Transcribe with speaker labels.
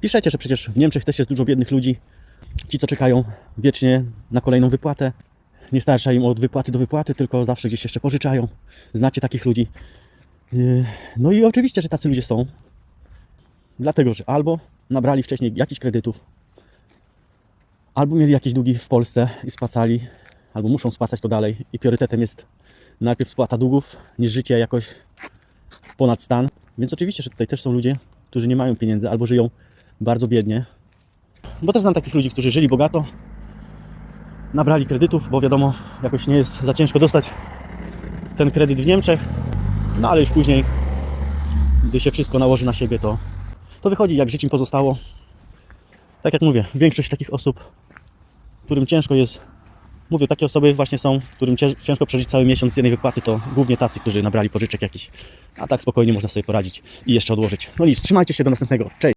Speaker 1: Piszecie, że przecież w Niemczech też jest dużo biednych ludzi. Ci, co czekają wiecznie na kolejną wypłatę. Nie starsza im od wypłaty do wypłaty, tylko zawsze gdzieś jeszcze pożyczają. Znacie takich ludzi. Yy, No i oczywiście, że tacy ludzie są. Dlatego, że albo nabrali wcześniej jakichś kredytów, albo mieli jakieś długi w Polsce i spłacali, albo muszą spłacać to dalej. I priorytetem jest najpierw spłata długów, niż życie jakoś ponad stan. Więc oczywiście, że tutaj też są ludzie, którzy nie mają pieniędzy albo żyją bardzo biednie. Bo też znam takich ludzi, którzy żyli bogato, nabrali kredytów, bo wiadomo, jakoś nie jest za ciężko dostać ten kredyt w Niemczech. No ale już później, gdy się wszystko nałoży na siebie, to, to wychodzi jak żyć im pozostało. Tak jak mówię, większość takich osób, którym ciężko jest, mówię, takie osoby właśnie są, którym cię- ciężko przeżyć cały miesiąc z jednej wypłaty, to głównie tacy, którzy nabrali pożyczek jakiś. A tak spokojnie można sobie poradzić i jeszcze odłożyć. No nic, trzymajcie się do następnego. Cześć!